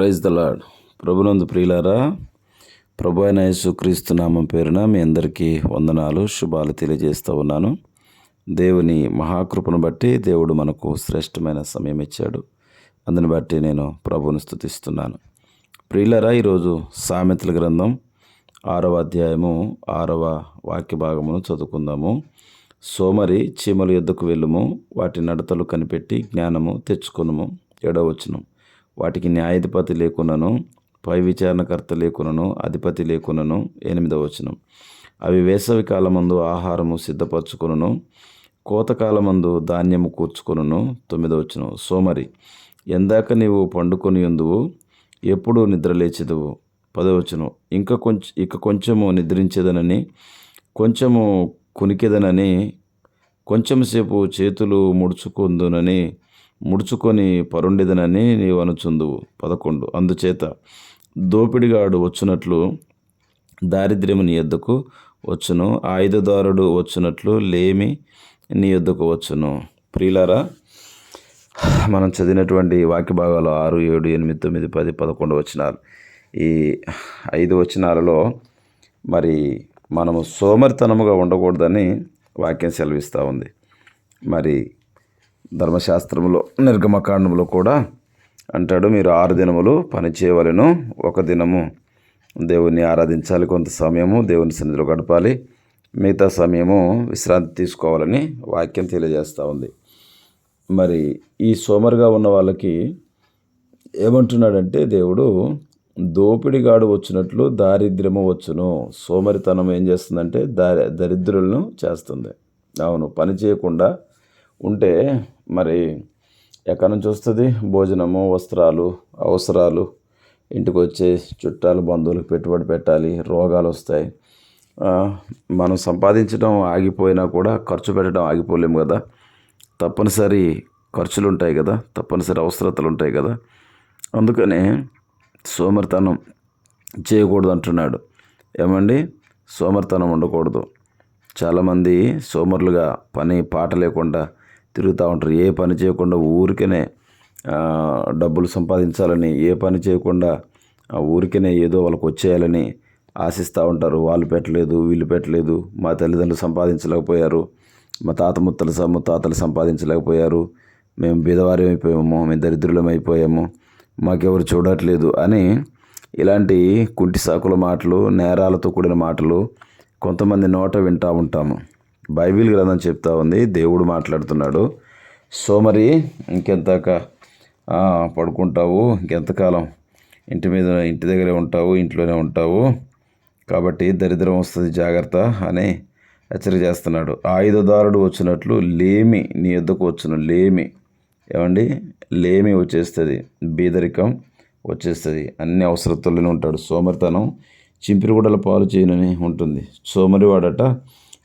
Praise the lord ప్రభునందు ప్రియులారా ప్రభు అయిన యేసుక్రీస్తు నామం పేరున మీ అందరికీ వందనాలు శుభాలు తెలియజేస్తూ ఉన్నాను. దేవుని మహాకృపను బట్టి దేవుడు మనకు శ్రేష్టమైన సమయం ఇచ్చాడు. అందుని బట్టి నేను ప్రభువును స్థుతిస్తున్నాను ప్రియులారా ఈరోజు సామెతల గ్రంథం ఆరవ అధ్యాయము ఆరవ వాక్య భాగమును చదువుకుందాము. సోమరి చీమల యుద్ధకు వెళ్ళుము వాటి నడతలు కనిపెట్టి జ్ఞానము తెచ్చుకొనుము. ఎడవచ్చును వాటికి న్యాయాధిపతి లేకున్నను పై విచారణకర్త లేకునను అధిపతి లేకునను ఎనిమిదవ వచనం. అవి వేసవి కాలమందు ఆహారము సిద్ధపరచుకును కోతకాలమందు ధాన్యము కూర్చుకొనును. తొమ్మిదవ వచనం. సోమరి ఎందాక నీవు పండుకొని ఉందువు ఎప్పుడు నిద్రలేచెదవు. పదవచనం ఇంకా కొంచెం ఇక కొంచెము నిద్రించేదనని కొంచెము కునికెదనని కొంచెంసేపు చేతులు ముడుచుకుందునని ముడుచుకొని పరుండిదనని నీవు అనుచుందువు పదకొండు. అందుచేత దోపిడిగాడు వచ్చినట్లు దారిద్ర్యము నీ యొద్దకు వచ్చును. ఆయుధదారుడు వచ్చినట్లు లేమి నీ యొద్దకు వచ్చును. ప్రియులారా మనం చదివినటువంటి వాక్య భాగాలు ఆరు ఏడు ఎనిమిది తొమ్మిది పది పదకొండు వచనాలు. ఈ ఐదు వచనాలలో మరి మనము సోమరితనముగా ఉండకూడదని వాక్యం సెలవిస్తూ ఉంది. మరి ధర్మశాస్త్రంలో నిర్గమకాండంలో కూడా అంటాడు మీరు ఆరు దినములు పని చేయవలను ఒక దినము దేవుణ్ణి ఆరాధించాలి కొంత సమయము దేవుని సన్నిధిలో గడపాలి మిగతా సమయము విశ్రాంతి తీసుకోవాలని వాక్యం తెలియజేస్తూ ఉంది. మరి ఈ సోమరుగా ఉన్న వాళ్ళకి ఏమంటున్నాడంటే దేవుడు దోపిడిగాడు వచ్చినట్లు దారిద్ర్యము వచ్చును. సోమరితనం ఏం చేస్తుందంటే దారి దరిద్రులను చేస్తుంది. అవును పని చేయకుండా ఉంటే మరి ఎక్కడి నుంచి వస్తుంది? భోజనము వస్త్రాలు అవసరాలు ఇంటికి వచ్చే చుట్టాలు బంధువులకు పెట్టుబడి పెట్టాలి రోగాలు వస్తాయి. మనం సంపాదించడం ఆగిపోయినా కూడా ఖర్చు పెట్టడం ఆగిపోలేము కదా. తప్పనిసరి ఖర్చులు ఉంటాయి కదా తప్పనిసరి అవసరతలు ఉంటాయి కదా. అందుకనే సోమరితనం చేయకూడదు అంటున్నాడు ఏమండి? సోమరితనం ఉండకూడదు. చాలామంది సోమరులుగా పని పాట లేకుండా తిరుగుతూ ఉంటారు. ఏ పని చేయకుండా ఊరికనే డబ్బులు సంపాదించాలని ఏ పని చేయకుండా ఊరికనే ఏదో వాళ్ళకి వచ్చేయాలని ఆశిస్తూ ఉంటారు. వాళ్ళు పెట్టలేదు వీళ్ళు పెట్టలేదు మా తల్లిదండ్రులు సంపాదించలేకపోయారు మా తాత ముత్తలు ముత్తాతలు సంపాదించలేకపోయారు మేము బీదవారమైపోయాము అయిపోయాము మేము దరిద్రులం అయిపోయాము మాకెవరు చూడట్లేదు అని ఇలాంటి కుంటి సాకుల మాటలు నేరాలతో కూడిన మాటలు కొంతమంది నోట వింటూ ఉంటాము. బైబిల్ గ్రంథం చెప్తా ఉంది. దేవుడు మాట్లాడుతున్నాడు. సోమరి ఇంకెంతాక పడుకుంటావు? ఇంకెంతకాలం? ఇంటి మీద ఇంటి దగ్గరే ఉంటావు ఇంట్లోనే ఉంటావు. కాబట్టి దరిద్రం వస్తుంది జాగ్రత్త అని హెచ్చరిక చేస్తున్నాడు. ఆయుధదారుడు వచ్చినట్లు లేమి నీ ఎద్దుకు వచ్చును. లేమి. ఏమండి? లేమి వచ్చేస్తుంది బీదరికం వచ్చేస్తుంది. అన్ని అవసరతుల్లోనే ఉంటాడు. సోమరితనం చింపిరిగుడల పాలు చేయనని ఉంటుంది. సోమరి వాడట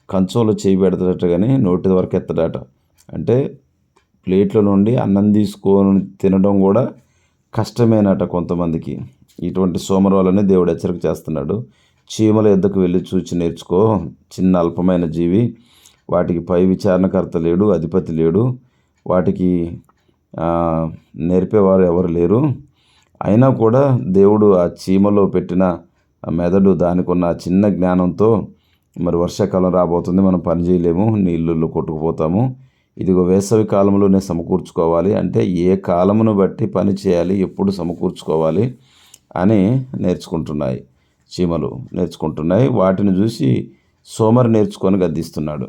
కంచంలో చేయి పెడతాడట కానీ నోటి వరకు ఎత్తడట అంటే ప్లేట్లో నుండి అన్నం తీసుకొని తినడం కూడా కష్టమేనట కొంతమందికి. ఇటువంటి సోమరవాలని దేవుడు హెచ్చరిక చేస్తున్నాడు. చీమల ఎద్దకు వెళ్ళి చూచి నేర్చుకో. చిన్న అల్పమైన జీవి. వాటికి పై విచారణకర్త లేడు అధిపతి లేడు. వాటికి నేర్పేవారు ఎవరు లేరు. అయినా కూడా దేవుడు ఆ చీమలో పెట్టిన మెదడు దానికి ఉన్న చిన్న జ్ఞానంతో మరి వర్షాకాలం రాబోతుంది మనం పని చేయలేము నీళ్ళు కొట్టుకుపోతాము. ఇదిగో వేసవి కాలంలోనే సమకూర్చుకోవాలి అంటే ఏ కాలమును బట్టి పని చేయాలి ఎప్పుడు సమకూర్చుకోవాలి అని నేర్చుకుంటున్నాయి చీమలు నేర్చుకుంటున్నాయి. వాటిని చూసి సోమరి నేర్చుకొని గద్దిస్తున్నాడు.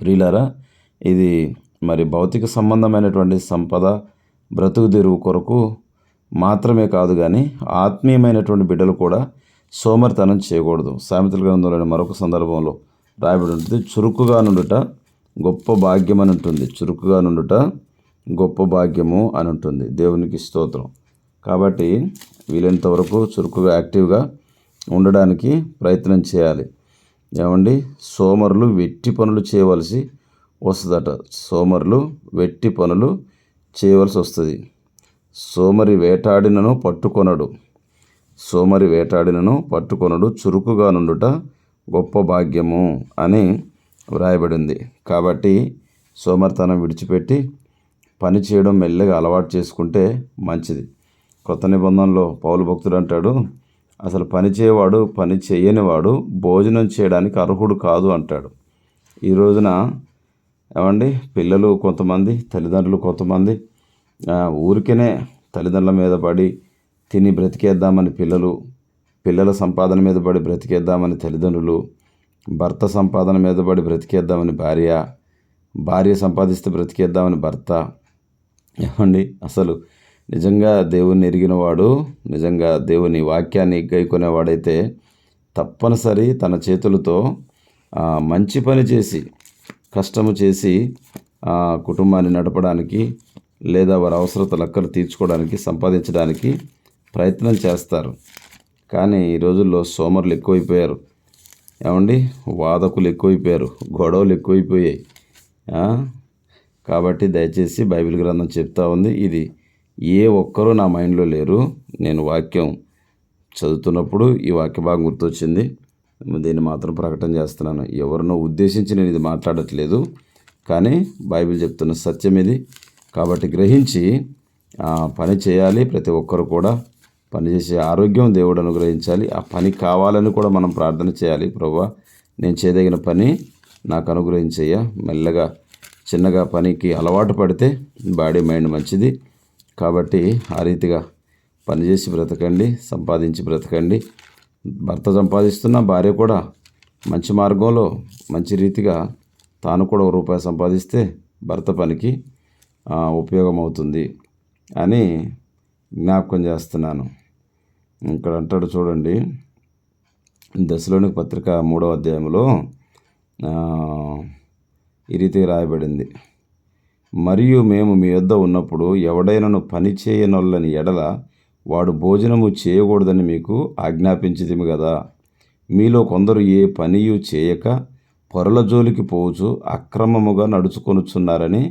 ప్రియులారా ఇది మరి భౌతిక సంబంధమైనటువంటి సంపద బ్రతుకు తెరువు కొరకు మాత్రమే కాదు కానీ ఆత్మీయమైనటువంటి బిడ్డలు కూడా సోమరితనం చేయకూడదు. సామెతల గ్రంథంలోని మరొక సందర్భంలో రాయబడి ఉంటుంది చురుకుగా నుండుట గొప్ప భాగ్యం అని ఉంటుంది. చురుకుగా నుండుట గొప్ప భాగ్యము అని ఉంటుంది. దేవునికి స్తోత్రం. కాబట్టి వీలైనంత వరకు చురుకుగా యాక్టివ్గా ఉండడానికి ప్రయత్నం చేయాలి. ఏమండి? సోమరులు వెట్టి పనులు చేయవలసి వస్తుందట. సోమరులు వెట్టి పనులు చేయవలసి వస్తుంది. సోమరి వేటాడినను పట్టుకొనడు. సోమరి వేటాడినను పట్టుకొనుడు చురుకుగా నుండుట గొప్ప భాగ్యము అని వ్రాయబడింది. కాబట్టి సోమరితనం విడిచిపెట్టి పని చేయడం మెల్లగా అలవాటు చేసుకుంటే మంచిది. కొత్త నిబంధనలో పౌలు భక్తుడు అంటాడు అసలు పని చేయవాడు పని చేయనివాడు భోజనం చేయడానికి అర్హుడు కాదు అంటాడు. ఈ రోజున ఏమండి పిల్లలు కొంతమంది తల్లిదండ్రులు కొంతమంది ఊరికనే తల్లిదండ్రుల మీద పడి తిని బ్రతికేద్దామని పిల్లలు పిల్లల సంపాదన మీద పడి బ్రతికేద్దామని తల్లిదండ్రులు భర్త సంపాదన మీద పడి బ్రతికేద్దామని భార్య భార్య సంపాదిస్తే బ్రతికేద్దామని భర్త. ఏమండి? అసలు నిజంగా దేవుణ్ణి ఎరిగినవాడు నిజంగా దేవుని వాక్యాన్ని గైకొనేవాడైతే తప్పనిసరి తన చేతులతో మంచి పని చేసి కష్టము చేసి కుటుంబాన్ని నడపడానికి లేదా వారి అవసరతలు అక్కలు తీర్చుకోవడానికి సంపాదించడానికి ప్రయత్నం చేస్తారు. కానీ ఈ రోజుల్లో సోమరులు ఎక్కువైపోయారు. ఏమండి? వాదకులు ఎక్కువైపోయారు. గొడవలు ఎక్కువైపోయాయి. కాబట్టి దయచేసి బైబిల్ గ్రంథం చెప్తా ఉంది. ఇది ఏ ఒక్కరూ నా మైండ్లో లేరు. నేను వాక్యం చదువుతున్నప్పుడు ఈ వాక్య భాగం గుర్తొచ్చింది. దీన్ని మాత్రం ప్రకటన చేస్తున్నాను. ఎవరినో ఉద్దేశించి నేను ఇది మాట్లాడట్లేదు. కానీ బైబిల్ చెప్తున్న సత్యం ఇది. కాబట్టి గ్రహించి పని చేయాలి ప్రతి ఒక్కరు కూడా. పని చేసే ఆరోగ్యం దేవుడు అనుగ్రహించాలి. ఆ పని కావాలని కూడా మనం ప్రార్థన చేయాలి. ప్రభా నేను చేయదగిన పని నాకు అనుగ్రహించయ్యా. మెల్లగా చిన్నగా పనికి అలవాటు పడితే బాడీ మైండ్ మంచిది. కాబట్టి ఆ రీతిగా పనిచేసి బ్రతకండి సంపాదించి బ్రతకండి. భర్త సంపాదిస్తున్న భార్య కూడా మంచి మార్గంలో మంచి రీతిగా తాను కూడా ఒక రూపాయి సంపాదిస్తే భర్త పనికి ఉపయోగం అవుతుంది అని జ్ఞాపకం చేస్తున్నాను. ఇక్కడ అంటాడు చూడండి. దశలోని పత్రిక మూడవ అధ్యాయంలో ఈ రీతి రాయబడింది. మరియు మేము మీ యొద్ద ఉన్నప్పుడు ఎవడైనను పని చేయనొల్లని ఎడల వాడు భోజనము చేయకూడదని మీకు ఆజ్ఞాపించితిమి కదా మీలో కొందరు ఏ పనియు చేయక పొరల జోలికి పోవచ్చు అక్రమముగా నడుచుకొనుచున్నారని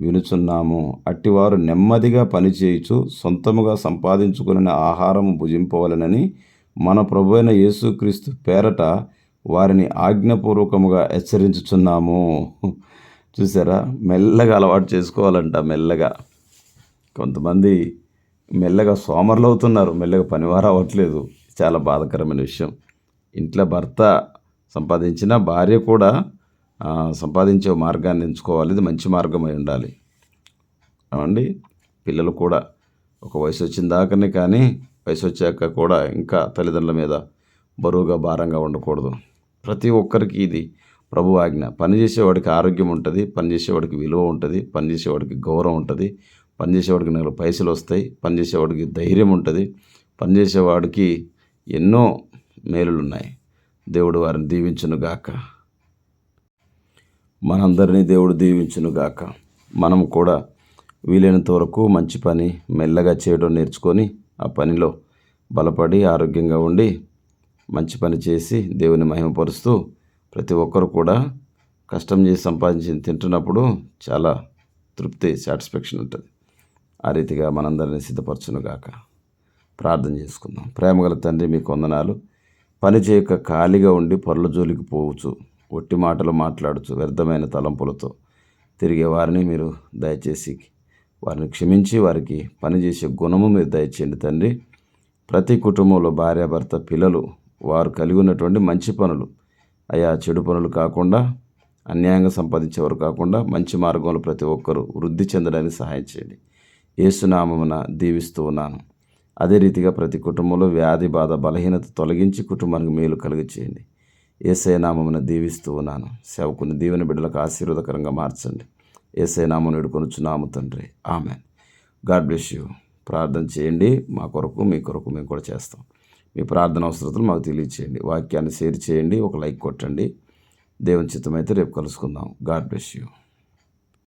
వినుచున్నాము. అట్టివారు నెమ్మదిగా పనిచేయుచు సొంతముగా సంపాదించుకుని ఆహారము భుజింపవలనని మన ప్రభు అయిన యేసుక్రీస్తు పేరట వారిని ఆజ్ఞపూర్వకముగా హెచ్చరించుచున్నాము. చూసారా? మెల్లగా అలవాటు చేసుకోవాలంట మెల్లగా. కొంతమంది మెల్లగా సోమరులు అవుతున్నారు మెల్లగా పనివారు అవ్వట్లేదు. చాలా బాధాకరమైన విషయం. ఇంట్లో భర్త సంపాదించిన భార్య కూడా సంపాదించే మార్గాన్ని ఎంచుకోవాలి. ఇది మంచి మార్గం అయి ఉండాలి. ఏమండి పిల్లలు కూడా ఒక వయసు వచ్చిన దాకానే కానీ వయసు వచ్చాక కూడా ఇంకా తల్లిదండ్రుల మీద బరువుగా భారంగా ఉండకూడదు. ప్రతి ఒక్కరికి ఇది ప్రభు ఆజ్ఞ. పని చేసేవాడికి ఆరోగ్యం ఉంటుంది పనిచేసేవాడికి విలువ ఉంటుంది పనిచేసేవాడికి గౌరవం ఉంటుంది పనిచేసేవాడికి నెల పైసలు వస్తాయి పని చేసేవాడికి ధైర్యం ఉంటుంది పనిచేసేవాడికి ఎన్నో మేలులు ఉన్నాయి దేవుడు వారిని దీవించునుగాక. మనందరినీ దేవుడు దీవించును గాక మనం కూడా వీలైనంత వరకు మంచి పని మెల్లగా చేయడం నేర్చుకొని ఆ పనిలో బలపడి ఆరోగ్యంగా ఉండి మంచి పని చేసి దేవుని మహిమపరుస్తూ ప్రతి ఒక్కరు కూడా కష్టం చేసి సంపాదించి తింటున్నప్పుడు చాలా తృప్తి సాటిస్ఫాక్షన్ ఉంటుంది. ఆ రీతిగా మనందరినీ సిద్ధపరచునుగాక. ప్రార్థన చేసుకుందాం. ప్రేమగల తండ్రి మీకు వందనాలు. పని చేయక ఖాళీగా ఉండి పొరల జోలికి పోవచ్చు. ఒట్టి మాటలు మాట్లాడుచు వ్యర్థమైన తలంపులతో తిరిగే వారిని మీరు దయచేసి వారిని క్షమించి వారికి పనిచేసే గుణము మీరు దయచేయండి తండ్రి. ప్రతి కుటుంబంలో భార్యాభర్త పిల్లలు వారు కలిగి ఉన్నటువంటి మంచి పనులు అయా చెడు పనులు కాకుండా అన్యాయంగా సంపాదించేవారు కాకుండా మంచి మార్గంలో ప్రతి ఒక్కరూ వృద్ధి చెందడానికి సహాయం చేయండి. ఏసునామమున దీవిస్తూ ఉన్నాను. అదే రీతిగా ప్రతి కుటుంబంలో వ్యాధి బాధ బలహీనత తొలగించి కుటుంబానికి మేలు కలిగి చేయండి ఏసైనామమును దీవిస్తూ ఉన్నాను. సేవకుని దీవెన బిడ్డలకు ఆశీర్వాదకరంగా మార్చండి. ఏసై నామను వేడుకొనుచున్నాము తండ్రి. ఆమె గాడ్ బ్లెస్ యూ. ప్రార్థన చేయండి. మా కొరకు మీ కొరకు మేము కూడా చేస్తాం. మీ ప్రార్థన అవసరతలు మాకు తెలియచేయండి. వాక్యాన్ని షేర్ చేయండి. ఒక లైక్ కొట్టండి. దేవుని చిత్తమైతే రేపు కలుసుకుందాం. God bless you.